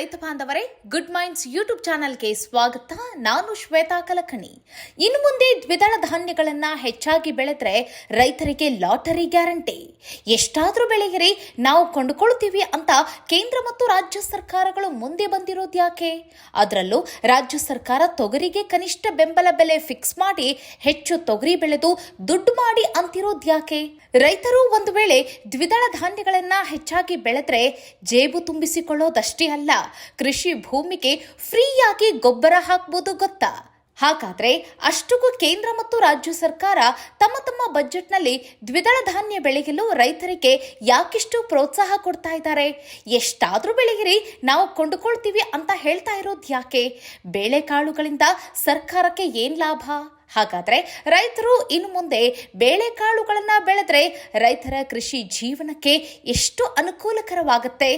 ರೈತ ಬಾಂಧವರೇ good minds YouTube ಚಾನಲ್ಗೆ ಸ್ವಾಗತ. ನಾನು ಶ್ವೇತಾ ಕಲಕಣಿ. ಇನ್ನು ಮುಂದೆ ದ್ವಿದಳ ಧಾನ್ಯಗಳನ್ನ ಹೆಚ್ಚಾಗಿ ಬೆಳೆದ್ರೆ ರೈತರಿಗೆ ಲಾಟರಿ ಗ್ಯಾರಂಟಿ. ಎಷ್ಟಾದ್ರೂ ಬೆಳೆಯಿರಿ, ನಾವು ಕೊಂಡುಕೊಳ್ತೀವಿ ಅಂತ ಕೇಂದ್ರ ಮತ್ತು ರಾಜ್ಯ ಸರ್ಕಾರಗಳು ಮುಂದೆ ಬಂದಿರೋದು ಯಾಕೆ? ಅದರಲ್ಲೂ ರಾಜ್ಯ ಸರ್ಕಾರ ತೊಗರಿಗೆ ಕನಿಷ್ಠ ಬೆಂಬಲ ಬೆಲೆ ಫಿಕ್ಸ್ ಮಾಡಿ ಹೆಚ್ಚು ತೊಗರಿ ಬೆಳೆದು ದುಡ್ಡು ಮಾಡಿ ಅಂತಿರೋದು ಯಾಕೆ? ರೈತರು ಒಂದು ವೇಳೆ ದ್ವಿದಳ ಧಾನ್ಯಗಳನ್ನ ಹೆಚ್ಚಾಗಿ ಬೆಳೆದ್ರೆ ಜೇಬು ತುಂಬಿಸಿಕೊಳ್ಳೋದಷ್ಟೇ ಅಲ್ಲ ಕೃಷಿ ಭೂಮಿಗೆ ಫ್ರೀಯಾಗಿ ಗೊಬ್ಬರ ಹಾಕ್ಬೋದು ಗೊತ್ತಾ? ಹಾಗಾದ್ರೆ ಅಷ್ಟಕ್ಕೂ ಕೇಂದ್ರ ಮತ್ತು ರಾಜ್ಯ ಸರ್ಕಾರ ತಮ್ಮ ತಮ್ಮ ಬಜೆಟ್ನಲ್ಲಿ ದ್ವಿದಳ ಧಾನ್ಯ ಬೆಳೆಯಲು ರೈತರಿಗೆ ಯಾಕಿಷ್ಟು ಪ್ರೋತ್ಸಾಹ ಕೊಡ್ತಾ ಇದ್ದಾರೆ? ಎಷ್ಟಾದರೂ ಬೆಳೆಯಿರಿ, ನಾವು ಕೊಂಡುಕೊಳ್ತೀವಿ ಅಂತ ಹೇಳ್ತಾ ಇರೋದು ಯಾಕೆ? ಬೇಳೆಕಾಳುಗಳಿಂದ ಸರ್ಕಾರಕ್ಕೆ ಏನು ಲಾಭ? ಹಾಗಾದ್ರೆ ರೈತರು ಇನ್ನು ಮುಂದೆ ಬೇಳೆಕಾಳುಗಳನ್ನು ಬೆಳೆದ್ರೆ ರೈತರ ಕೃಷಿ ಜೀವನಕ್ಕೆ ಎಷ್ಟು ಅನುಕೂಲಕರವಾಗುತ್ತೆ?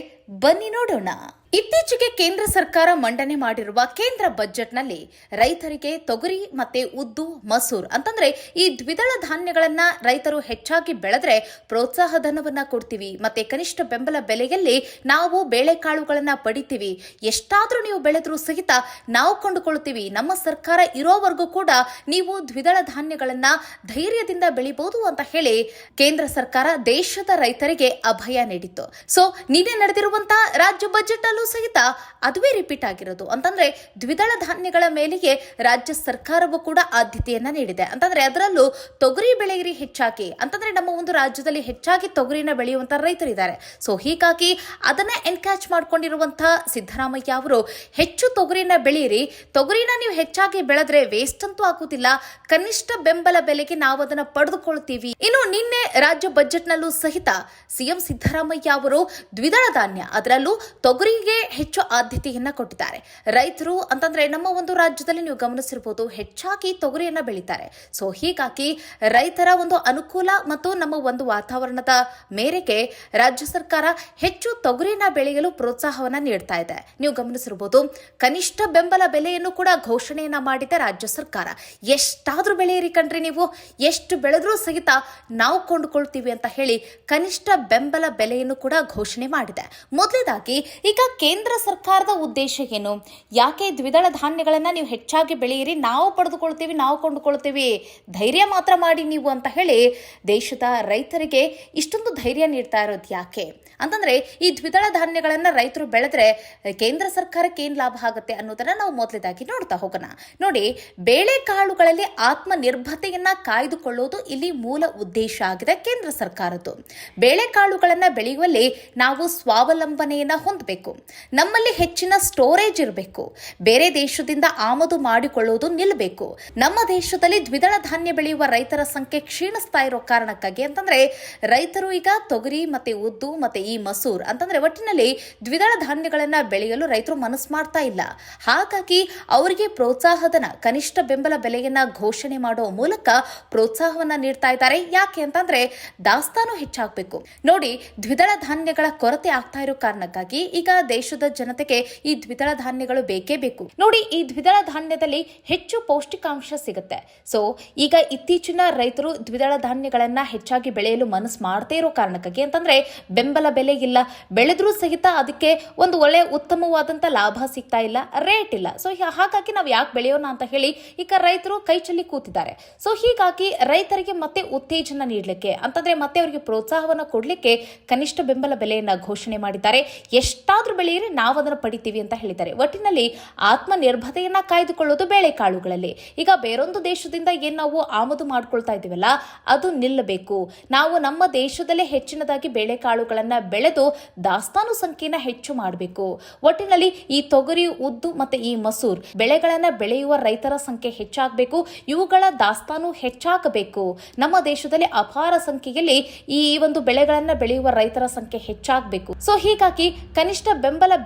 ಬನ್ನಿ ನೋಡೋಣ. ಇತ್ತೀಚೆಗೆ ಕೇಂದ್ರ ಸರ್ಕಾರ ಮಂಡನೆ ಮಾಡಿರುವ ಕೇಂದ್ರ ಬಜೆಟ್ನಲ್ಲಿ ರೈತರಿಗೆ ತೊಗರಿ ಮತ್ತೆ ಉದ್ದು, ಮಸೂರ್ ಅಂತಂದ್ರೆ ಈ ದ್ವಿದಳ ಧಾನ್ಯಗಳನ್ನ ರೈತರು ಹೆಚ್ಚಾಗಿ ಬೆಳೆದ್ರೆ ಪ್ರೋತ್ಸಾಹ ಧನವನ್ನ ಕೊಡ್ತೀವಿ. ಮತ್ತೆ ಕನಿಷ್ಠ ಬೆಂಬಲ ಬೆಲೆಯಲ್ಲಿ ನಾವು ಬೇಳೆಕಾಳುಗಳನ್ನ ಪಡಿತೀವಿ. ಎಷ್ಟಾದ್ರೂ ನೀವು ಬೆಳೆದ್ರೂ ಸಹಿತ ನಾವು ಕೊಂಡುಕೊಳ್ತೀವಿ ನಮ್ಮ ಸರ್ಕಾರ ಇರೋವರೆಗೂ ಕೂಡ ನೀವು ದ್ವಿದಳ ಧಾನ್ಯಗಳನ್ನ ಧೈರ್ಯದಿಂದ ಬೆಳಿಬಹುದು ಅಂತ ಹೇಳಿ ಕೇಂದ್ರ ಸರ್ಕಾರ ದೇಶದ ರೈತರಿಗೆ ಅಭಯ ನೀಡಿತ್ತು. ಸೊ ನಿನ್ನೆ ನಡೆದಿರುವಂತಹ ರಾಜ್ಯ ಬಜೆಟ್ ಅಲ್ಲೂ ಸಹಿತ ಅದುವೇ ರಿಪೀಟ್ ಆಗಿರೋದು. ಅಂತಂದ್ರೆ ದ್ವಿದಳ ಧಾನ್ಯಗಳ ಮೇಲೆಗೆ ರಾಜ್ಯ ಸರ್ಕಾರವು ಕೂಡ ಆದ್ಯತೆಯನ್ನ ನೀಡಿದೆ. ಅಂತಂದ್ರೆ ಅದರಲ್ಲೂ ತೊಗರಿ ಬೆಳೆಯಿರಿ ಹೆಚ್ಚಾಗಿ. ಅಂತಂದ್ರೆ ನಮ್ಮ ಒಂದು ರಾಜ್ಯದಲ್ಲಿ ಹೆಚ್ಚಾಗಿ ತೊಗರಿನ ಬೆಳೆಯುವಂತ ರೈತರಿದ್ದಾರೆ. ಸೊ ಹೀಗಾಗಿ ಅದನ್ನ ಎನ್ಕ್ಯಾಚ್ ಮಾಡ್ಕೊಂಡಿರುವಂತಹ ಸಿದ್ದರಾಮಯ್ಯ ಅವರು, ಹೆಚ್ಚು ತೊಗರಿನ ಬೆಳೆಯಿರಿ. ತೊಗರಿನ ನೀವು ಹೆಚ್ಚಾಗಿ ಬೆಳೆದ್ರೆ ವೇಸ್ಟ್ ಅಂತೂ ಆಗುದಿಲ್ಲ ಕನಿಷ್ಠ ಬೆಂಬಲ ಬೆಲೆಗೆ ನಾವು ಅದನ್ನ ಪಡೆದುಕೊಳ್ತೀವಿ. ಇನ್ನು ನಿನ್ನೆ ರಾಜ್ಯ ಬಜೆಟ್ನಲ್ಲೂ ಸಹಿತ ಸಿಎಂ ಸಿದ್ದರಾಮಯ್ಯ ಅವರು ದ್ವಿದಳ ಧಾನ್ಯ. ಅದರಲ್ಲೂ ತೊಗರಿಗೆ ಹೆಚ್ಚು ಆದ್ಯತೆಯನ್ನ ಕೊಟ್ಟಿದ್ದಾರೆ. ರೈತರು ಅಂತಂದ್ರೆ ನಮ್ಮ ಒಂದು ರಾಜ್ಯದಲ್ಲಿ ನೀವು ಗಮನಿಸಿರ್ಬೋದು ಹೆಚ್ಚಾಗಿ ತೊಗರಿಯನ್ನ ಬೆಳೀತಾರೆ. ಸೊ ಹೀಗಾಗಿ ರೈತರ ಒಂದು ಅನುಕೂಲ ಮತ್ತು ನಮ್ಮ ಒಂದು ವಾತಾವರಣದ ಮೇರೆಗೆ ರಾಜ್ಯ ಸರ್ಕಾರ ಹೆಚ್ಚು ತೊಗರಿಯನ್ನ ಬೆಳೆಯಲು ಪ್ರೋತ್ಸಾಹವನ್ನ ನೀಡ್ತಾ ಇದೆ. ನೀವು ಗಮನಿಸಿರ್ಬೋದು ಕನಿಷ್ಠ ಬೆಂಬಲ ಬೆಲೆಯನ್ನು ಕೂಡ ಘೋಷಣೆಯನ್ನ ಮಾಡಿದೆ ರಾಜ್ಯ ಸರ್ಕಾರ. ಎಷ್ಟಾದ್ರೂ ಬೆಳೆಯಿರಿ ಕಣ್ರಿ ನೀವು. ಎಷ್ಟು ಬೆಳೆದ್ರೂ ಸಹಿತ ನಾವು ಕೊಂಡುಕೊಳ್ತೀವಿ ಅಂತ ಹೇಳಿ ಕನಿಷ್ಠ ಬೆಂಬಲ ಬೆಲೆಯನ್ನು ಕೂಡ ಘೋಷಣೆ ಮಾಡಿದೆ. ಮೊದಲನೇದಾಗಿ ಈಗ ಕೇಂದ್ರ ಸರ್ಕಾರದ ಉದ್ದೇಶ ಏನು? ಯಾಕೆ ದ್ವಿದಳ ಧಾನ್ಯಗಳನ್ನು ನೀವು ಹೆಚ್ಚಾಗಿ ಬೆಳೆಯಿರಿ, ನಾವು ಪಡೆದುಕೊಳ್ತೀವಿ, ನಾವು ಕೊಂಡುಕೊಳ್ತೀವಿ? ಧೈರ್ಯ ಮಾತ್ರ ಮಾಡಿ ನೀವು ಅಂತ ಹೇಳಿ ದೇಶದ ರೈತರಿಗೆ ಇಷ್ಟೊಂದು ಧೈರ್ಯ ನೀಡ್ತಾ ಇರೋದು ಯಾಕೆ? ಅಂತಂದ್ರೆ ಈ ದ್ವಿದಳ ಧಾನ್ಯಗಳನ್ನು ರೈತರು ಬೆಳೆದ್ರೆ ಕೇಂದ್ರ ಸರ್ಕಾರಕ್ಕೆ ಏನು ಲಾಭ ಆಗುತ್ತೆ ಅನ್ನೋದನ್ನ ನಾವು ಮೊದಲೇದಾಗಿ ನೋಡ್ತಾ ಹೋಗೋಣ. ನೋಡಿ ಬೇಳೆಕಾಳುಗಳಲ್ಲಿ ಆತ್ಮನಿರ್ಭರತೆಯನ್ನು ಕಾಯ್ದುಕೊಳ್ಳೋದು ಇಲ್ಲಿ ಮೂಲ ಉದ್ದೇಶ ಆಗಿದೆ ಕೇಂದ್ರ ಸರ್ಕಾರದ್ದು. ಬೇಳೆಕಾಳುಗಳನ್ನು ಬೆಳೆಯುವಲ್ಲಿ ನಾವು ಸ್ವಾವಲಂಬನೆಯನ್ನ ಹೊಂದಬೇಕು. ನಮ್ಮಲ್ಲಿ ಹೆಚ್ಚಿನ ಸ್ಟೋರೇಜ್ ಇರಬೇಕು. ಬೇರೆ ದೇಶದಿಂದ ಆಮದು ಮಾಡಿಕೊಳ್ಳುವುದು ನಿಲ್ಲಬೇಕು ನಮ್ಮ ದೇಶದಲ್ಲಿ ದ್ವಿದಳ ಧಾನ್ಯ ಬೆಳೆಯುವ ರೈತರ ಸಂಖ್ಯೆ ಕ್ಷೀಣಿಸ್ತಾ ಇರೋ ಕಾರಣಕ್ಕಾಗಿ ಅಂತಂದ್ರೆ ರೈತರು ಈಗ ತೊಗರಿ ಮತ್ತೆ ಉದ್ದು ಮತ್ತೆ ಈ ಮಸೂರ್ ಅಂತಂದ್ರೆ ಒಟ್ಟಿನಲ್ಲಿ ದ್ವಿದಳ ಧಾನ್ಯಗಳನ್ನ ಬೆಳೆಯಲು ರೈತರು ಮನಸ್ಸು ಮಾಡ್ತಾ ಇಲ್ಲ. ಹಾಗಾಗಿ ಅವರಿಗೆ ಪ್ರೋತ್ಸಾಹಧನ, ಕನಿಷ್ಠ ಬೆಂಬಲ ಬೆಲೆಯನ್ನ ಘೋಷಣೆ ಮಾಡುವ ಮೂಲಕ ಪ್ರೋತ್ಸಾಹವನ್ನ ನೀಡ್ತಾ ಇದ್ದಾರೆ. ಯಾಕೆ ಅಂತಂದ್ರೆ ದಾಸ್ತಾನು ಹೆಚ್ಚಾಗಬೇಕು. ನೋಡಿ, ದ್ವಿದಳ ಧಾನ್ಯಗಳ ಕೊರತೆ ಆಗ್ತಾ ಇರೋ ಕಾರಣಕ್ಕಾಗಿ ಈಗ ದೇಶದ ಜನತೆಗೆ ಈ ದ್ವಿದಳ ಧಾನ್ಯಗಳು ಬೇಕೇ ಬೇಕು. ನೋಡಿ, ಈ ದ್ವಿದಳ ಧಾನ್ಯದಲ್ಲಿ ಹೆಚ್ಚು ಪೌಷ್ಟಿಕಾಂಶ ಸಿಗುತ್ತೆ. ಸೊ ಈಗ ಇತ್ತೀಚಿನ ರೈತರು ದ್ವಿದಳ ಧಾನ್ಯಗಳನ್ನ ಹೆಚ್ಚಾಗಿ ಬೆಳೆಯಲು ಮನಸ್ಸು ಮಾಡದೇ ಇರೋ ಕಾರಣಕ್ಕಾಗಿ ಅಂತಂದ್ರೆ, ಬೆಂಬಲ ಬೆಲೆ ಇಲ್ಲ. ಬೆಳೆದ್ರೂ ಸಹಿತ ಅದಕ್ಕೆ ಒಂದು ಒಳ್ಳೆ ಉತ್ತಮವಾದಂತ ಲಾಭ ಸಿಗ್ತಾ ಇಲ್ಲ ರೇಟ್ ಇಲ್ಲ. ಸೊ ಹಾಗಾಗಿ ನಾವು ಯಾಕೆ ಬೆಳೆಯೋಣ ಅಂತ ಹೇಳಿ ಈಗ ರೈತರು ಕೈ ಚೆಲ್ಲಿ ಕೂತಿದ್ದಾರೆ. ಸೊ ಹೀಗಾಗಿ ರೈತರಿಗೆ ಮತ್ತೆ ಉತ್ತೇಜನ ನೀಡಲಿಕ್ಕೆ ಅಂತಂದ್ರೆ ಮತ್ತೆ ಅವರಿಗೆ ಪ್ರೋತ್ಸಾಹವನ್ನು ಕೊಡಲಿಕ್ಕೆ ಕನಿಷ್ಠ ಬೆಂಬಲ ಬೆಲೆಯನ್ನ ಘೋಷಣೆ ಮಾಡಿದ್ದಾರೆ. ಎಷ್ಟಾದ್ರೂ ಬೆಳೆಯಿರಿ ನಾವು ಅದನ್ನು ಪಡಿತೀವಿ ಅಂತ ಹೇಳಿದ್ದಾರೆ. ಒಟ್ಟಿನಲ್ಲಿ ಆತ್ಮನಿರ್ಭರತೆಯನ್ನ ಕಾಯ್ದುಕೊಳ್ಳೋದು ಬೇಳೆಕಾಳುಗಳಲ್ಲಿ ಈಗ ಬೇರೊಂದು ದೇಶದಿಂದ ಏನು ನಾವು ಆಮದು ಮಾಡ್ಕೊಳ್ತಾ ಇದೀವಲ್ಲ ಅದು ನಿಲ್ಲಬೇಕು. ನಾವು ನಮ್ಮ ದೇಶದಲ್ಲೇ ಹೆಚ್ಚಿನದಾಗಿ ಬೇಳೆಕಾಳುಗಳನ್ನು ಬೆಳೆದು ದಾಸ್ತಾನು ಸಂಖ್ಯೆನ ಹೆಚ್ಚು ಮಾಡಬೇಕು. ಒಟ್ಟಿನಲ್ಲಿ ಈ ತೊಗರಿ, ಉದ್ದು ಮತ್ತೆ ಈ ಮಸೂರ್ ಬೆಳೆಗಳನ್ನ ಬೆಳೆಯುವ ರೈತರ ಸಂಖ್ಯೆ ಹೆಚ್ಚಾಗಬೇಕು. ಇವುಗಳ ದಾಸ್ತಾನು ಹೆಚ್ಚಾಗಬೇಕು. ನಮ್ಮ ದೇಶದಲ್ಲಿ ಅಪಾರ ಸಂಖ್ಯೆಯಲ್ಲಿ ಈ ಒಂದು ಬೆಳೆಗಳನ್ನ ಬೆಳೆಯುವ ರೈತರ ಸಂಖ್ಯೆ ಹೆಚ್ಚಾಗಬೇಕು. ಸೊ ಹೀಗಾಗಿ ಕನಿಷ್ಠ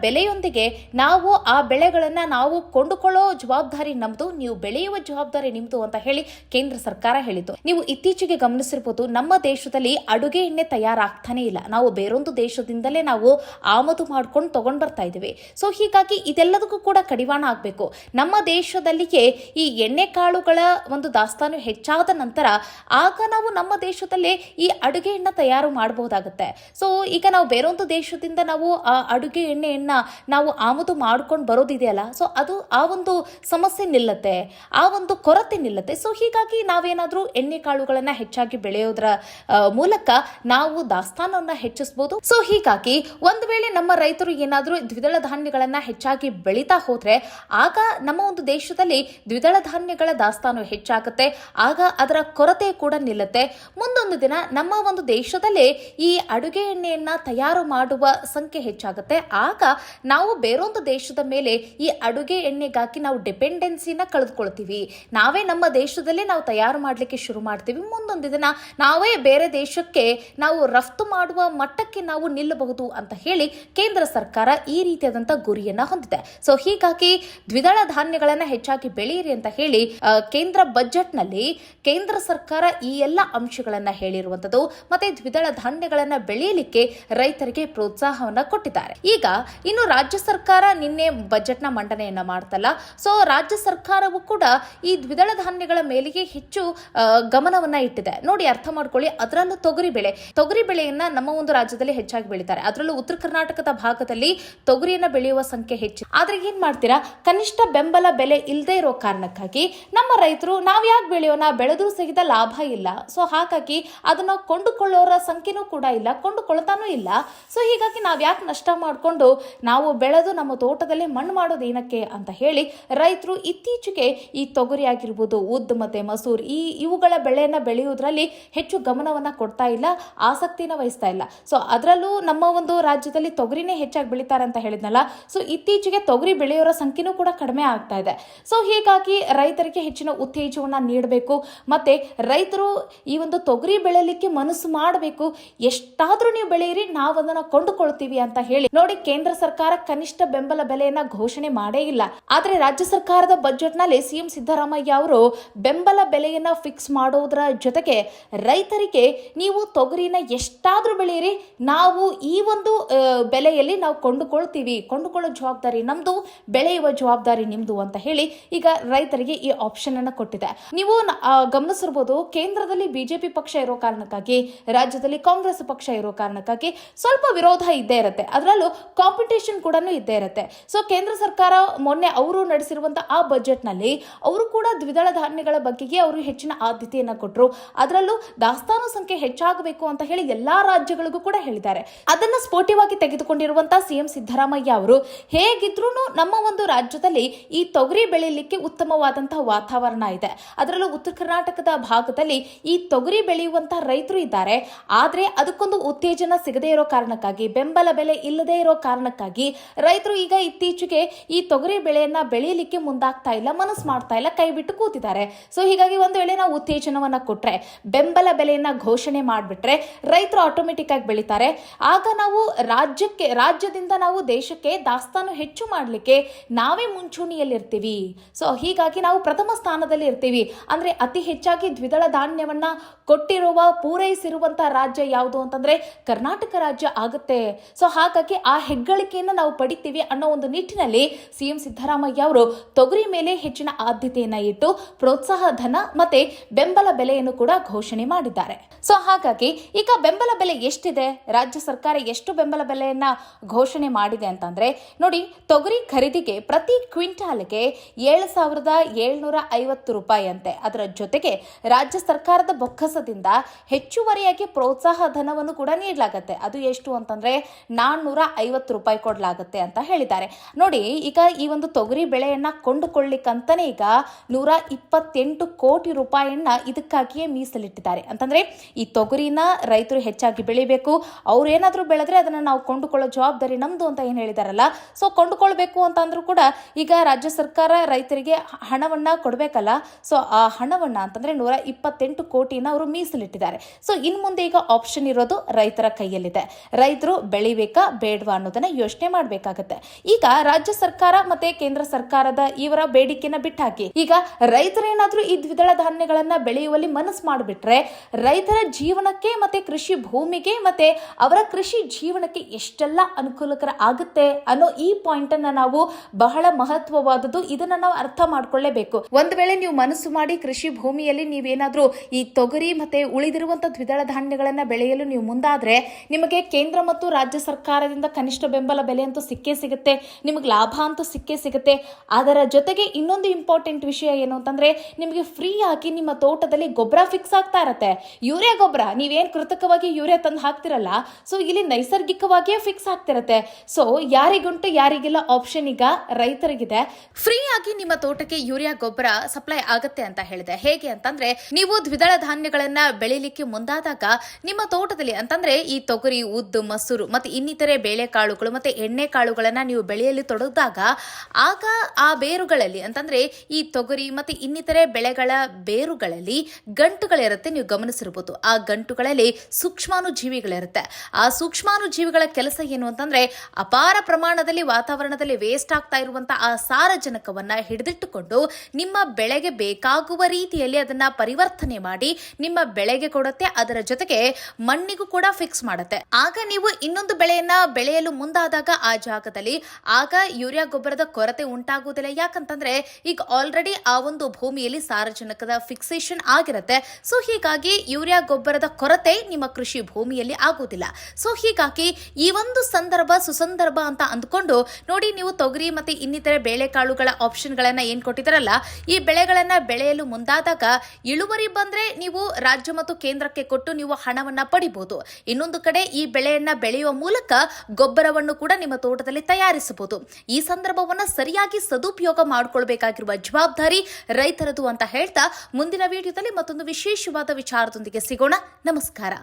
ಬೆಲೆಯೊಂದಿಗೆ ನಾವು ಆ ಬೆಳೆಗಳನ್ನ ನಾವು ಕೊಂಡುಕೊಳ್ಳೋ ಜವಾಬ್ದಾರಿ ನಮ್ದು, ನೀವು ಬೆಳೆಯುವ ಜವಾಬ್ದಾರಿ ನಿಮ್ದು ಅಂತ ಹೇಳಿ ಕೇಂದ್ರ ಸರ್ಕಾರ ಹೇಳಿತು. ನೀವು ಇತ್ತೀಚೆಗೆ ಗಮನಿಸಿರ್ಬೋದು, ನಮ್ಮ ದೇಶದಲ್ಲಿ ಅಡುಗೆ ಎಣ್ಣೆ ತಯಾರಾಗ್ತಾನೆ ಇಲ್ಲ. ನಾವು ಬೇರೊಂದು ದೇಶದಿಂದಲೇ ನಾವು ಆಮದು ಮಾಡ್ಕೊಂಡು ತಗೊಂಡ್ ಬರ್ತಾ ಇದ್ದೀವಿ. ಸೊ ಹೀಗಾಗಿ ಇದೆಲ್ಲದಕ್ಕೂ ಕೂಡ ಕಡಿವಾಣ ಆಗಬೇಕು. ನಮ್ಮ ದೇಶದಲ್ಲಿಯೇ ಈ ಎಣ್ಣೆ ಕಾಳುಗಳ ಒಂದು ದಾಸ್ತಾನು ಹೆಚ್ಚಾದ ನಂತರ ಆಗ ನಾವು ನಮ್ಮ ದೇಶದಲ್ಲೇ ಈ ಅಡುಗೆ ಎಣ್ಣೆ ತಯಾರು ಮಾಡಬಹುದಾಗುತ್ತೆ ಸೊ ಈಗ ನಾವು ಬೇರೊಂದು ದೇಶದಿಂದ ನಾವು ಆ ಅಡುಗೆ ಎಣ್ಣೆಯನ್ನ ನಾವು ಆಮದು ಮಾಡ್ಕೊಂಡು ಬರೋದಿದೆಯಲ್ಲ? ಸೊ ಅದು ಆ ಒಂದು ಸಮಸ್ಯೆ ನಿಲ್ಲತ್ತೆ, ಆ ಒಂದು ಕೊರತೆ ನಿಲ್ಲತ್ತೆ. ಸೊ ಹೀಗಾಗಿ ನಾವೇನಾದ್ರೂ ಎಣ್ಣೆ ಕಾಳುಗಳನ್ನ ಹೆಚ್ಚಾಗಿ ಬೆಳೆಯೋದ್ರ ಮೂಲಕ ನಾವು ದಾಸ್ತಾನವನ್ನ ಹೆಚ್ಚಿಸಬಹುದು ಸೊ ಹೀಗಾಗಿ ಒಂದು ವೇಳೆ ನಮ್ಮ ರೈತರು ಏನಾದರೂ ದ್ವಿದಳ ಧಾನ್ಯಗಳನ್ನ ಹೆಚ್ಚಾಗಿ ಬೆಳೀತಾ ಹೋದ್ರೆ, ಆಗ ನಮ್ಮ ಒಂದು ದೇಶದಲ್ಲಿ ದ್ವಿದಳ ಧಾನ್ಯಗಳ ದಾಸ್ತಾನು ಹೆಚ್ಚಾಗುತ್ತೆ, ಆಗ ಅದರ ಕೊರತೆ ಕೂಡ ನಿಲ್ಲುತ್ತೆ. ಮುಂದೊಂದು ದಿನ ನಮ್ಮ ಒಂದು ದೇಶದಲ್ಲೇ ಈ ಅಡುಗೆ ಎಣ್ಣೆಯನ್ನ ತಯಾರು ಮಾಡುವ ಸಂಖ್ಯೆ ಹೆಚ್ಚಾಗುತ್ತೆ. ಆಗ ನಾವು ಬೇರೊಂದು ದೇಶದ ಮೇಲೆ ಈ ಅಡುಗೆ ಎಣ್ಣೆಗಾಗಿ ನಾವು ಡಿಪೆಂಡೆನ್ಸಿನ ಕಳೆದುಕೊಳ್ತೀವಿ. ನಾವೇ ನಮ್ಮ ದೇಶದಲ್ಲೇ ನಾವು ತಯಾರು ಮಾಡಲಿಕ್ಕೆ ಶುರು ಮಾಡ್ತೀವಿ. ಮುಂದೊಂದು ದಿನ ನಾವೇ ಬೇರೆ ದೇಶಕ್ಕೆ ನಾವು ರಫ್ತು ಮಾಡುವ ಮಟ್ಟಕ್ಕೆ ನಾವು ನಿಲ್ಲಬಹುದು ಅಂತ ಹೇಳಿ ಕೇಂದ್ರ ಸರ್ಕಾರ ಈ ರೀತಿಯಾದಂಥ ಗುರಿಯನ್ನ ಹೊಂದಿದೆ. ಸೊ ಹೀಗಾಗಿ ದ್ವಿದಳ ಧಾನ್ಯಗಳನ್ನ ಹೆಚ್ಚಾಗಿ ಬೆಳೆಯಿರಿ ಅಂತ ಹೇಳಿ ಕೇಂದ್ರ ಬಜೆಟ್ನಲ್ಲಿ ಕೇಂದ್ರ ಸರ್ಕಾರ ಈ ಎಲ್ಲ ಅಂಶಗಳನ್ನ ಹೇಳಿರುವಂತದ್ದು, ಮತ್ತೆ ದ್ವಿದಳ ಧಾನ್ಯಗಳನ್ನ ಬೆಳೆಯಲಿಕ್ಕೆ ರೈತರಿಗೆ ಪ್ರೋತ್ಸಾಹವನ್ನ ಕೊಟ್ಟಿದ್ದಾರೆ. ಈಗ ಇನ್ನು ರಾಜ್ಯ ಸರ್ಕಾರ ನಿನ್ನೆ ಬಜೆಟ್ನ ಮಂಡನೆಯನ್ನ ಮಾಡ್ತಲ್ಲ. ಸೊ ರಾಜ್ಯ ಸರ್ಕಾರವು ಕೂಡ ಈ ದ್ವಿದಳ ಧಾನ್ಯಗಳ ಮೇಲೆಗೆ ಹೆಚ್ಚು ಗಮನವನ್ನ ಇಟ್ಟಿದೆ. ನೋಡಿ, ಅರ್ಥ ಮಾಡ್ಕೊಳ್ಳಿ. ಅದರಲ್ಲೂ ತೊಗರಿ ಬೆಳೆ. ತೊಗರಿ ಬೆಳೆಯನ್ನ ನಮ್ಮ ಒಂದು ರಾಜ್ಯದಲ್ಲಿ ಹೆಚ್ಚಾಗಿ ಬೆಳೀತಾರೆ. ಅದರಲ್ಲೂ ಉತ್ತರ ಕರ್ನಾಟಕದ ಭಾಗದಲ್ಲಿ ತೊಗರಿಯನ್ನ ಬೆಳೆಯುವ ಸಂಖ್ಯೆ ಹೆಚ್ಚು. ಆದ್ರೆ ಏನ್ ಮಾಡ್ತೀರಾ? ಕನಿಷ್ಠ ಬೆಂಬಲ ಬೆಲೆ ಇಲ್ಲದೆ ಇರೋ ಕಾರಣಕ್ಕಾಗಿ ನಮ್ಮ ರೈತರು ನಾವ್ ಯಾಕೆ ಬೆಳೆಯೋಣ? ಬೆಳೆದ್ರೂ ಸಹಿತ ಲಾಭ ಇಲ್ಲ. ಸೊ ಹಾಗಾಗಿ ಅದನ್ನ ಕೊಂಡುಕೊಳ್ಳೋರ ಸಂಖ್ಯೆನೂ ಕೂಡ ಇಲ್ಲ. ಕೊಂಡುಕೊಳ್ತಾನೂ ಇಲ್ಲ. ಸೊ ಹೀಗಾಗಿ ನಾವ್ ಯಾಕೆ ನಷ್ಟ ಮಾಡಿಕೊಂಡು ನಾವು ಬೆಳೆದು ನಮ್ಮ ತೋಟದಲ್ಲಿ ಮಣ್ಣು ಮಾಡೋದು ಏನಕ್ಕೆ? ಅಂತ ಹೇಳಿ ರೈತರು ಇತ್ತೀಚೆಗೆ ಈ ತೊಗರಿ ಆಗಿರ್ಬೋದು ಉದ್ದು ಮತ್ತೆ ಮಸೂರ್, ಈ ಇವುಗಳ ಬೆಳೆಯನ್ನು ಬೆಳೆಯುವುದರಲ್ಲಿ ಹೆಚ್ಚು ಗಮನವನ್ನ ಕೊಡ್ತಾ ಇಲ್ಲ, ಆಸಕ್ತಿನ ವಹಿಸ್ತಾ ಇಲ್ಲ. ಸೊ ಅದರಲ್ಲೂ ನಮ್ಮ ಒಂದು ರಾಜ್ಯದಲ್ಲಿ ತೊಗರಿನೇ ಹೆಚ್ಚಾಗಿ ಬೆಳೀತಾರೆ ಅಂತ ಹೇಳಿದ್ನಲ್ಲ. ಸೊ ಇತ್ತೀಚೆಗೆ ತೊಗರಿ ಬೆಳೆಯೋರ ಸಂಖ್ಯೆನೂ ಕೂಡ ಕಡಿಮೆ ಆಗ್ತಾ ಇದೆ. ಸೊ ಹೀಗಾಗಿ ರೈತರಿಗೆ ಹೆಚ್ಚಿನ ಉತ್ತೇಜವನ್ನು ನೀಡಬೇಕು. ಮತ್ತೆ ರೈತರು ಈ ಒಂದು ತೊಗರಿ ಬೆಳೆಯಲಿಕ್ಕೆ ಮನಸ್ಸು ಮಾಡಬೇಕು. ಎಷ್ಟಾದರೂ ನೀವು ಬೆಳೆಯಿರಿ ನಾವು ಅದನ್ನ ಕೊಂಡುಕೊಳ್ತೀವಿ ಅಂತ ಹೇಳಿ ನೋಡಿ ಕೇಂದ್ರ ಸರ್ಕಾರ ಕನಿಷ್ಠ ಬೆಂಬಲ ಬೆಲೆಯನ್ನ ಘೋಷಣೆ ಮಾಡೇ ಇಲ್ಲ. ಆದರೆ ರಾಜ್ಯ ಸರ್ಕಾರದ ಬಜೆಟ್ನಲ್ಲಿ ಸಿಎಂ ಸಿದ್ದರಾಮಯ್ಯ ಅವರು ಬೆಂಬಲ ಬೆಲೆಯನ್ನ ಫಿಕ್ಸ್ ಮಾಡೋದ್ರ ಜೊತೆಗೆ ರೈತರಿಗೆ ನೀವು ತೊಗರಿನ ಎಷ್ಟಾದ್ರೂ ಬೆಳೆಯಿರಿ, ನಾವು ಈ ಒಂದು ಬೆಲೆಯಲ್ಲಿ ನಾವು ಕೊಂಡುಕೊಳ್ತೀವಿ. ಕೊಂಡುಕೊಳ್ಳೋ ಜವಾಬ್ದಾರಿ ನಮ್ದು, ಬೆಳೆಯುವ ಜವಾಬ್ದಾರಿ ನಿಮ್ದು ಅಂತ ಹೇಳಿ ಈಗ ರೈತರಿಗೆ ಈ ಆಪ್ಷನ್ ಅನ್ನ ಕೊಟ್ಟಿದೆ. ನೀವು ಗಮನಿಸಿರ್ಬೋದು ಕೇಂದ್ರದಲ್ಲಿ ಬಿಜೆಪಿ ಪಕ್ಷ ಇರೋ ಕಾರಣಕ್ಕಾಗಿ, ರಾಜ್ಯದಲ್ಲಿ ಕಾಂಗ್ರೆಸ್ ಪಕ್ಷ ಇರೋ ಕಾರಣಕ್ಕಾಗಿ ಸ್ವಲ್ಪ ವಿರೋಧ ಇದ್ದೇ ಇರುತ್ತೆ. ಅದರಲ್ಲೂ ಕಾಂಪಿಟೇಷನ್ ಕೂಡ ಇದ್ದೇ ಇರುತ್ತೆ. ಸೊ ಕೇಂದ್ರ ಸರ್ಕಾರ ಮೊನ್ನೆ ಅವರು ನಡೆಸಿರುವಂತಹ ಆ ಬಜೆಟ್ನಲ್ಲಿ ಅವರು ಕೂಡ ದ್ವಿದಳ ಧಾನ್ಯಗಳ ಬಗ್ಗೆಗೆ ಅವರು ಹೆಚ್ಚಿನ ಆದ್ಯತೆಯನ್ನು ಕೊಟ್ಟರು ಅದರಲ್ಲೂ ದಾಸ್ತಾನು ಸಂಖ್ಯೆ ಹೆಚ್ಚಾಗಬೇಕು ಅಂತ ಹೇಳಿ ಎಲ್ಲಾ ರಾಜ್ಯಗಳಿಗೂ ಕೂಡ ಹೇಳಿದ್ದಾರೆ. ಅದನ್ನು ಸ್ಫೋಟಿವಾಗಿ ತೆಗೆದುಕೊಂಡಿರುವಂತಹ ಸಿಎಂ ಸಿದ್ದರಾಮಯ್ಯ ಅವರು ಹೇಗಿದ್ರೂ ನಮ್ಮ ಒಂದು ರಾಜ್ಯದಲ್ಲಿ ಈ ತೊಗರಿ ಬೆಳೆಯಲಿಕ್ಕೆ ಉತ್ತಮವಾದಂತಹ ವಾತಾವರಣ ಇದೆ. ಅದರಲ್ಲೂ ಉತ್ತರ ಕರ್ನಾಟಕದ ಭಾಗದಲ್ಲಿ ಈ ತೊಗರಿ ಬೆಳೆಯುವಂತಹ ರೈತರು ಇದ್ದಾರೆ. ಆದರೆ ಅದಕ್ಕೊಂದು ಉತ್ತೇಜನ ಸಿಗದೇ ಇರೋ ಕಾರಣಕ್ಕಾಗಿ, ಬೆಂಬಲ ಬೆಲೆ ಇಲ್ಲದೇ ಇರೋ ಕಾರಣಕ್ಕಾಗಿ ರೈತರು ಈಗ ಇತ್ತೀಚೆಗೆ ಈ ತೊಗರಿ ಬೆಳೆಯನ್ನ ಬೆಳೆಯಲಿಕ್ಕೆ ಮುಂದಾಗ್ತಾ ಇಲ್ಲ, ಮನಸ್ಸು ಮಾಡ್ತಾ ಇಲ್ಲ, ಕೈ ಬಿಟ್ಟು ಕೂತಿದ್ದಾರೆ. ಸೊ ಹೀಗಾಗಿ ಒಂದು ವೇಳೆ ನಾವು ಉತ್ತೇಜನವನ್ನ ಕೊಟ್ರೆ, ಬೆಂಬಲ ಬೆಲೆಯನ್ನ ಘೋಷಣೆ ಮಾಡಿಬಿಟ್ರೆ ರೈತರು ಆಟೋಮೆಟಿಕ್ ಆಗಿ ಬೆಳೀತಾರೆ. ಆಗ ನಾವು ರಾಜ್ಯಕ್ಕೆ, ರಾಜ್ಯದಿಂದ ನಾವು ದೇಶಕ್ಕೆ ದಾಸ್ತಾನು ಹೆಚ್ಚು ಮಾಡಲಿಕ್ಕೆ ನಾವೇ ಮುಂಚೂಣಿಯಲ್ಲಿರ್ತೀವಿ. ಸೊ ಹೀಗಾಗಿ ನಾವು ಪ್ರಥಮ ಸ್ಥಾನದಲ್ಲಿ ಇರ್ತೀವಿ. ಅಂದ್ರೆ ಅತಿ ಹೆಚ್ಚಾಗಿ ದ್ವಿದಳ ಧಾನ್ಯವನ್ನ ಕೊಟ್ಟಿರುವ ಪೂರೈಸಿರುವಂತಹ ರಾಜ್ಯ ಯಾವುದು ಅಂತಂದ್ರೆ ಕರ್ನಾಟಕ ರಾಜ್ಯ ಆಗುತ್ತೆ. ಸೊ ಹಾಗಾಗಿ ಆ ಹೆಗ್ಗಳಿಕೆಯನ್ನು ನಾವು ಪಡಿತೀವಿ ಅನ್ನೋ ಒಂದು ನಿಟ್ಟಿನಲ್ಲಿ ಸಿಎಂ ಸಿದ್ದರಾಮಯ್ಯ ಅವರು ತೊಗರಿ ಮೇಲೆ ಹೆಚ್ಚಿನ ಆದ್ಯತೆಯನ್ನ ಇಟ್ಟು ಪ್ರೋತ್ಸಾಹ, ಧನ ಮತ್ತೆ ಬೆಂಬಲ ಬೆಲೆಯನ್ನು ಕೂಡ ಘೋಷಣೆ ಮಾಡಿದ್ದಾರೆ. ಸೊ ಹಾಗಾಗಿ ಈಗ ಬೆಂಬಲ ಬೆಲೆ ಎಷ್ಟಿದೆ? ರಾಜ್ಯ ಸರ್ಕಾರ ಎಷ್ಟು ಬೆಂಬಲ ಬೆಲೆಯನ್ನ ಘೋಷಣೆ ಮಾಡಿದೆ ಅಂತಂದ್ರೆ, ನೋಡಿ ತೊಗರಿ ಖರೀದಿಗೆ ಪ್ರತಿ ಕ್ವಿಂಟಾಲ್ಗೆ ಏಳು ಸಾವಿರದ ಏಳ್ನೂರ ಐವತ್ತು ರೂಪಾಯಿ ಅಂತೆ ಅದರ ಜೊತೆಗೆ ರಾಜ್ಯ ಸರ್ಕಾರದ ಬೊಕ್ಕಸದಿಂದ ಹೆಚ್ಚುವರಿಯಾಗಿ ಪ್ರೋತ್ಸಾಹ, ಧನವನ್ನು ಕೂಡ ನೀಡಲಾಗುತ್ತೆ. ಅದು ಎಷ್ಟು ಅಂತಂದ್ರೆ ನಾನ್ನೂರ ಐವತ್ತು ರೂಪಾಯಿ ಕೊಡಲಾಗುತ್ತೆ ಅಂತ ಹೇಳಿದ್ದಾರೆ. ನೋಡಿ, ಈಗ ಈ ಒಂದು ತೊಗರಿ ಬೆಳೆಯನ್ನ ಕೊಂಡುಕೊಳ್ಳಿಕ್ಕಂತಾನೆ ಈಗ ನೂರ ಇಪ್ಪತ್ತೆಂಟು ಕೋಟಿ ರೂಪಾಯಿಯನ್ನ ಇದಕ್ಕಾಗಿಯೇ ಮೀಸಲಿಟ್ಟಿದ್ದಾರೆ. ಅಂತಂದ್ರೆ, ಈ ತೊಗರಿನ ರೈತರು ಹೆಚ್ಚಾಗಿ ಬೆಳಿಬೇಕು, ಅವ್ರು ಏನಾದರೂ ಬೆಳೆದ್ರೆ ಅದನ್ನ ನಾವು ಕೊಂಡುಕೊಳ್ಳೋ ಜವಾಬ್ದಾರಿ ನಮ್ದು ಅಂತ ಏನು ಹೇಳಿದಾರಲ್ಲ. ಸೊ ಕೊಂಡುಕೊಳ್ಬೇಕು ಅಂತ ಕೂಡ ಈಗ ರಾಜ್ಯ ಸರ್ಕಾರ ರೈತರಿಗೆ ಹಣವನ್ನ ಕೊಡಬೇಕಲ್ಲ. ಸೊ ಆ ಹಣವನ್ನ ಅಂತಂದ್ರೆ ನೂರ ಇಪ್ಪತ್ತೆಂಟು ಕೋಟಿನ ಅವರು ಮೀಸಲಿಟ್ಟಿದ್ದಾರೆ. ಸೊ ಇನ್ನು ಮುಂದೆ ಈಗ ಆಪ್ಷನ್ ಇರೋದು ರೈತರ ಕೈಯಲ್ಲಿದೆ. ರೈತರು ಬೆಳಿಬೇಕಾ ಬೇಡವಾ ಅನ್ನೋದನ್ನ ಯೋಚನೆ ಮಾಡಬೇಕಾಗತ್ತೆ. ಈಗ ರಾಜ್ಯ ಸರ್ಕಾರ ಮತ್ತೆ ಕೇಂದ್ರ ಸರ್ಕಾರದ ಇವರ ಬೇಡಿಕೆನ ಬಿಟ್ಟಾಕಿ. ಈಗ ರೈತರೇನಾದ್ರೂ ಈ ದ್ವಿದಳ ಧಾನ್ಯಗಳನ್ನ ಬೆಳೆಯುವಲ್ಲಿ ಮನಸ್ಸು ಮಾಡಿಬಿಟ್ರೆ ರೈತರ ಜೀವನಕ್ಕೆ ಮತ್ತೆ ಕೃಷಿ ಭೂಮಿಗೆ ಮತ್ತೆ ಅವರ ಕೃಷಿ ಜೀವನಕ್ಕೆ ಎಷ್ಟೆಲ್ಲ ಅನುಕೂಲಕರ ಆಗುತ್ತೆ ಅನ್ನೋ ಈ ಪಾಯಿಂಟ್ ಅನ್ನ ನಾವು ಬಹಳ ಮಹತ್ವವಾದದ್ದು ಇದನ್ನ ನಾವು ಅರ್ಥ ಮಾಡ್ಕೊಳ್ಳೇಬೇಕು. ಒಂದ್ ವೇಳೆ ನೀವು ಮನಸ್ಸು ಮಾಡಿ ಕೃಷಿ ಭೂಮಿಯಲ್ಲಿ ನೀವೇನಾದ್ರೂ ಈ ತೊಗರಿ ಮತ್ತೆ ಉಳಿದಿರುವಂತ ದ್ವಿದಳ ಧಾನ್ಯಗಳನ್ನ ಬೆಳೆಯಲು ನೀವು ಮುಂದಾದ್ರೆ ನಿಮಗೆ ಕೇಂದ್ರ ಮತ್ತು ರಾಜ್ಯ ಸರ್ಕಾರದಿಂದ ಕನಿಷ್ಠ ಬೆಂಬಲ ಬೆಲೆ ಅಂತೂ ಸಿಕ್ಕೇ ಸಿಗುತ್ತೆ, ನಿಮಗೆ ಲಾಭ ಅಂತೂ ಸಿಕ್ಕೇ ಸಿಗುತ್ತೆ. ಅದರ ಜೊತೆಗೆ ಇನ್ನೊಂದು ಇಂಪಾರ್ಟೆಂಟ್ ವಿಷಯ ಏನು ಅಂತಂದ್ರೆ, ನಿಮಗೆ ಫ್ರೀ ಆಗಿ ನಿಮ್ಮ ತೋಟದಲ್ಲಿ ಗೊಬ್ಬರ ಫಿಕ್ಸ್ ಆಗ್ತಾ ಇರತ್ತೆ. ಯೂರಿಯಾ ಗೊಬ್ಬರ, ನೀವೇನು ಕೃತಕವಾಗಿ ಯೂರಿಯಾ ತಂದು ಹಾಕ್ತಿರಲ್ಲ ಸೊ ಇಲ್ಲಿ ನೈಸರ್ಗಿಕವಾಗಿಯೇ ಫಿಕ್ಸ್ ಆಗ್ತಿರತ್ತೆ. ಸೊ ಯಾರಿಗುಂಟು ಯಾರಿಗೆಲ್ಲ ಆಪ್ಷನ್ ಈಗ ರೈತರಿಗಿದೆ. ಫ್ರೀ ಆಗಿ ನಿಮ್ಮ ತೋಟಕ್ಕೆ ಯೂರಿಯಾ ಗೊಬ್ಬರ ಸಪ್ಲೈ ಆಗುತ್ತೆ ಅಂತ ಹೇಳಿದೆ. ಹೇಗೆ ಅಂತಂದ್ರೆ, ನೀವು ದ್ವಿದಳ ಧಾನ್ಯಗಳನ್ನ ಬೆಳಿಲಿಕ್ಕೆ ಮುಂದಾದಾಗ ನಿಮ್ಮ ತೋಟದಲ್ಲಿ ಅಂತಂದ್ರೆ ಈ ತೊಗರಿ, ಉದ್ದು, ಮಸೂರು ಮತ್ತೆ ಇನ್ನಿತರೆ ಬೇಳೆಕಾಳುಗಳು ಮತ್ತೆ ಎಣ್ಣೆ ಕಾಳುಗಳನ್ನ ನೀವು ಬೆಳೆಯಲ್ಲಿ ತೊಡಗಿದಾಗ ಆಗ ಆ ಬೇರುಗಳಲ್ಲಿ ಅಂತಂದ್ರೆ ಈ ತೊಗರಿ ಮತ್ತೆ ಇನ್ನಿತರೆ ಬೆಳೆಗಳ ಬೇರುಗಳಲ್ಲಿ ಗಂಟುಗಳಿರುತ್ತೆ ನೀವು ಗಮನಿಸಿರ್ಬೋದು. ಆ ಗಂಟುಗಳಲ್ಲಿ ಸೂಕ್ಷ್ಮಾಣು ಜೀವಿಗಳಿರುತ್ತೆ ಆ ಸೂಕ್ಷ್ಮಾಣು ಜೀವಿಗಳ ಕೆಲಸ ಏನು ಅಂತಂದ್ರೆ ಅಪಾರ ಪ್ರಮಾಣದಲ್ಲಿ ವಾತಾವರಣದಲ್ಲಿ ವೇಸ್ಟ್ ಆಗ್ತಾ ಇರುವಂಥ ಆ ಸಾರಜನಕವನ್ನ ಹಿಡಿದಿಟ್ಟುಕೊಂಡು ನಿಮ್ಮ ಬೆಳೆಗೆ ಬೇಕಾಗುವ ರೀತಿಯಲ್ಲಿ ಅದನ್ನ ಪರಿವರ್ತನೆ ಮಾಡಿ ನಿಮ್ಮ ಬೆಳೆಗೆ ಕೊಡುತ್ತೆ, ಅದರ ಜೊತೆಗೆ ಮಣ್ಣಿಗೂ ಕೂಡ ಫಿಕ್ಸ್ ಮಾಡುತ್ತೆ. ಆಗ ನೀವು ಇನ್ನೊಂದು ಬೆಳೆಯನ್ನ ಬೆಳೆಯಲು ಮುಂದಾದಾಗ ಆ ಜಾಗದಲ್ಲಿ ಆಗ ಯೂರಿಯಾ ಗೊಬ್ಬರದ ಕೊರತೆ ಉಂಟಾಗುವುದಿಲ್ಲ. ಯಾಕಂತಂದ್ರೆ ಈಗ ಆಲ್ರೆಡಿ ಆ ಒಂದು ಭೂಮಿಯಲ್ಲಿ ಸಾರಜನಕದ ಫಿಕ್ಸೇಷನ್ ಆಗಿರುತ್ತೆ. ಸೊ ಹೀಗಾಗಿ ಯೂರಿಯಾ ಗೊಬ್ಬರದ ಕೊರತೆ ನಿಮ್ಮ ಕೃಷಿ ಭೂಮಿಯಲ್ಲಿ ಆಗುವುದಿಲ್ಲ. ಸೊ ಹೀಗಾಗಿ ಈ ಒಂದು ಸಂದರ್ಭ ಸುಸಂದರ್ಭ ಅಂತ ಅಂದ್ಕೊಂಡು ನೋಡಿ ನೀವು ತೊಗರಿ ಮತ್ತೆ ಇನ್ನಿತರೆ ಬೇಳೆಕಾಳುಗಳ ಆಪ್ಷನ್ಗಳನ್ನ ಏನ್ ಕೊಟ್ಟಿದ್ದಾರಲ್ಲ, ಈ ಬೆಳೆಗಳನ್ನ ಬೆಳೆಯಲು ಮುಂದಾದಾಗ ಇಳುವರಿ ಬಂದ್ರೆ ನೀವು ರಾಜ್ಯ ಮತ್ತು ಕೇಂದ್ರಕ್ಕೆ ಕೊಟ್ಟು ನೀವು ಹಣವನ್ನ ಪಡಿಬಹುದು ಇನ್ನೊಂದು ಕಡೆ ಈ ಬೆಳೆಯನ್ನ ಬೆಳೆಯುವ ಮೂಲಕ ಗೊಬ್ಬರವನ್ನು ಕೂಡ ನಿಮ್ಮ ತೋಟದಲ್ಲಿ ತಯಾರಿಸಬಹುದು. ಈ ಸಂದರ್ಭವನ್ನು ಸರಿಯಾಗಿ ಸದುಪಯೋಗ ಮಾಡಿಕೊಳ್ಬೇಕಾಗಿರುವ ಜವಾಬ್ದಾರಿ ರೈತರದು ಅಂತ ಹೇಳ್ತಾ ಮುಂದಿನ ವಿಡಿಯೋದಲ್ಲಿ ಮತ್ತೊಂದು ವಿಶೇಷವಾದ ವಿಚಾರದೊಂದಿಗೆ ಸಿಗೋಣ. ನಮಸ್ಕಾರ.